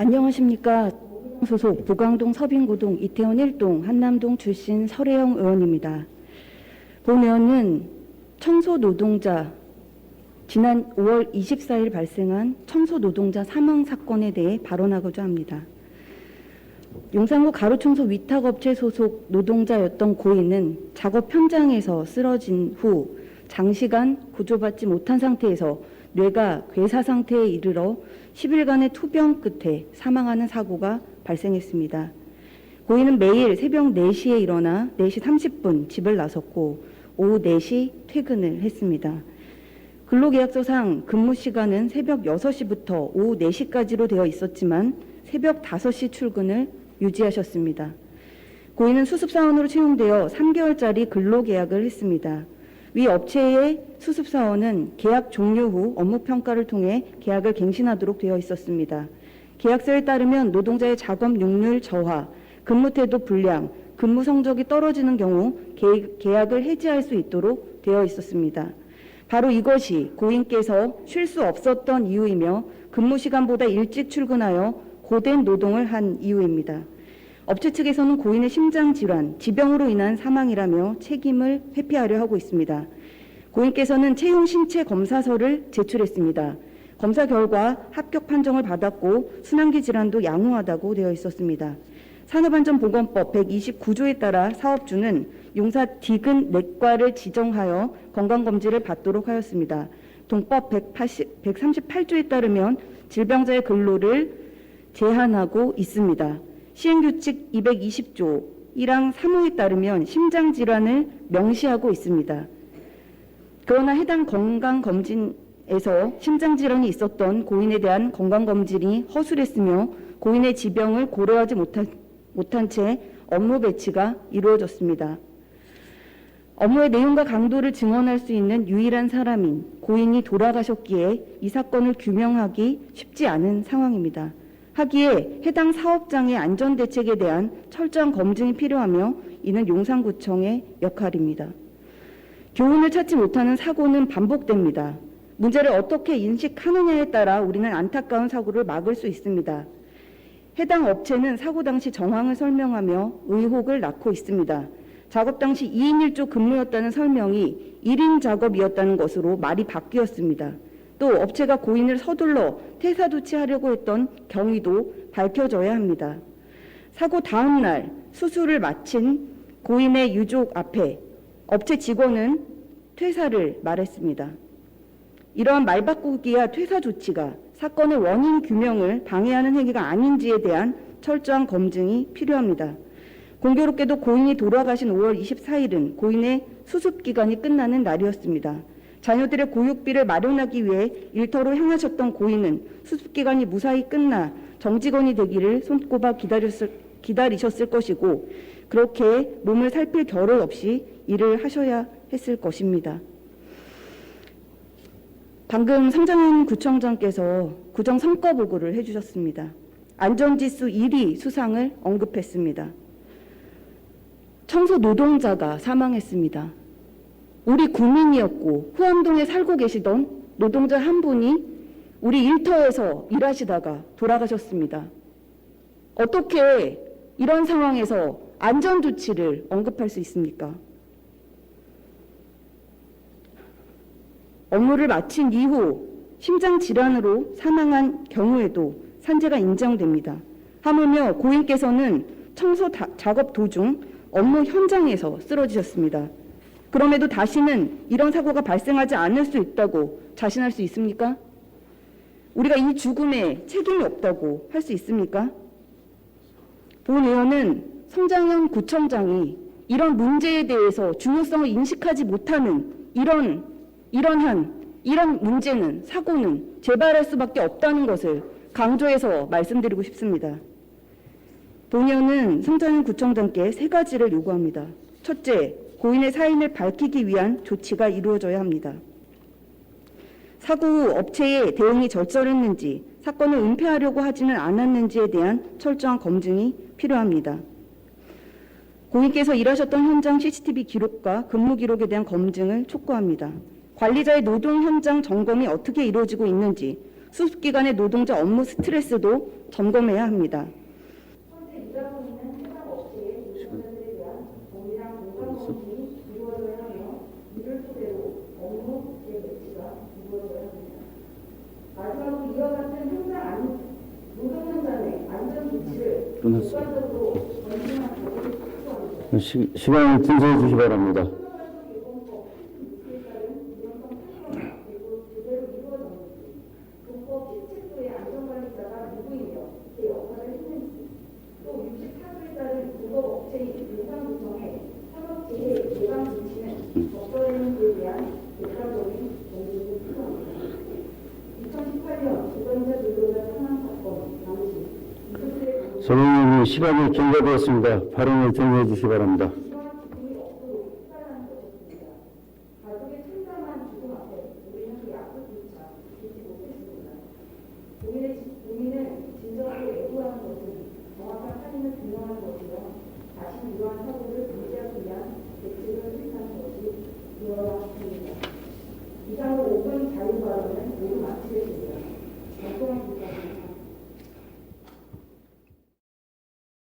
안녕하십니까. 소속 부광동 서빙고동 이태원 1동 한남동 출신 설혜영 의원입니다. 본 의원은 청소 노동자 지난 5월 24일 발생한 청소 노동자 사망 사건에 대해 발언하고자 합니다. 용산구 가로청소 위탁업체 소속 노동자였던 고인은 작업 현장에서 쓰러진 후 장시간 구조받지 못한 상태에서 뇌가 괴사 상태에 이르러 10일간의 투병 끝에 사망하는 사고가 발생했습니다. 고인은 매일 새벽 4시에 일어나 4시 30분 집을 나섰고 오후 4시 퇴근을 했습니다. 근로계약서상 근무 시간은 새벽 6시부터 오후 4시까지로 되어 있었지만 새벽 5시 출근을 유지하셨습니다. 고인은 수습사원으로 채용되어 3개월짜리 근로계약을 했습니다. 위 업체의 수습사원은 계약 종료 후 업무 평가를 통해 계약을 갱신하도록 되어 있었습니다. 계약서에 따르면 노동자의 작업 능률 저하, 근무 태도 불량, 근무 성적이 떨어지는 경우 계- 계약을 해지할 수 있도록 되어 있었습니다. 바로 이것이 고인께서 쉴 수 없었던 이유이며 근무 시간보다 일찍 출근하여 고된 노동을 한 이유입니다. 업체 측에서는 고인의 심장 질환, 지병으로 인한 사망이라며 책임을 회피하려 하고 있습니다. 고인께서는 채용 신체 검사서를 제출했습니다. 검사 결과 합격 판정을 받았고 순환기 질환도 양호하다고 되어 있었습니다. 산업안전보건법 129조에 따라 사업주는 용사 디근 내과를 지정하여 건강검진을 받도록 하였습니다. 동법 180, 138조에 따르면 질병자의 근로를 제한하고 있습니다. 시행규칙 220조 1항 3호에 따르면 심장질환을 명시하고 있습니다. 그러나 해당 건강검진에서 심장질환이 있었던 고인에 대한 건강검진이 허술했으며 고인의 지병을 고려하지 못한, 못한 채 업무 배치가 이루어졌습니다. 업무의 내용과 강도를 증언할 수 있는 유일한 사람인 고인이 돌아가셨기에 이 사건을 규명하기 쉽지 않은 상황입니다. 하기에 해당 사업장의 안전 대책에 대한 철저한 검증이 필요하며 이는 용산구청의 역할입니다. 교훈을 찾지 못하는 사고는 반복됩니다. 문제를 어떻게 인식하느냐에 따라 우리는 안타까운 사고를 막을 수 있습니다. 해당 업체는 사고 당시 정황을 설명하며 의혹을 낳고 있습니다. 작업 당시 2인 1조 근무였다는 설명이 1인 작업이었다는 것으로 말이 바뀌었습니다. 또 업체가 고인을 서둘러 퇴사 조치하려고 했던 경위도 밝혀져야 합니다. 사고 다음 날 수술을 마친 고인의 유족 앞에 업체 직원은 퇴사를 말했습니다. 이러한 말 바꾸기와 퇴사 조치가 사건의 원인 규명을 방해하는 행위가 아닌지에 대한 철저한 검증이 필요합니다. 공교롭게도 고인이 돌아가신 5월 24일은 고인의 수습 기간이 끝나는 날이었습니다. 자녀들의 고육비를 마련하기 위해 일터로 향하셨던 고인은 수습 기간이 무사히 끝나 정직원이 되기를 손꼽아 기다렸을, 기다리셨을 것이고 그렇게 몸을 살필 겨를 없이 일을 하셔야 했을 것입니다. 방금 성장현 구청장께서 구정 성과 보고를 해주셨습니다. 안전지수 1위 수상을 언급했습니다. 청소 노동자가 사망했습니다. 우리 국민이었고 후암동에 살고 계시던 노동자 한 분이 우리 일터에서 일하시다가 돌아가셨습니다. 어떻게 이런 상황에서 안전 조치를 언급할 수 있습니까? 업무를 마친 이후 심장 질환으로 사망한 경우에도 산재가 인정됩니다. 하물며 고인께서는 청소 다- 작업 도중 업무 현장에서 쓰러지셨습니다. 그럼에도 다시는 이런 사고가 발생하지 않을 수 있다고 자신할 수 있습니까? 우리가 이 죽음에 책임이 없다고 할 수 있습니까? 본 의원은 성장현 구청장이 이런 문제에 대해서 중요성을 인식하지 못하는 이런 이런한 이런 문제는 사고는 재발할 수밖에 없다는 것을 강조해서 말씀드리고 싶습니다. 본 의원은 성장현 구청장께 세 가지를 요구합니다. 첫째, 고인의 사인을 밝히기 위한 조치가 이루어져야 합니다. 사고 후 업체의 대응이 절절했는지 사건을 은폐하려고 하지는 않았는지에 대한 철저한 검증이 필요합니다. 고인께서 일하셨던 현장 CCTV 기록과 근무 기록에 대한 검증을 촉구합니다. 관리자의 노동 현장 점검이 어떻게 이루어지고 있는지 수습 기간의 노동자 업무 스트레스도 점검해야 합니다. 시, 시간을 준수해 주시 바랍니다. 전원님 시간이 경과되었습니다. 발언을 정리해 주시기 바랍니다. 정확한 사실을 규명하는 것이며 자신 이러한 사고를 방지하기 위한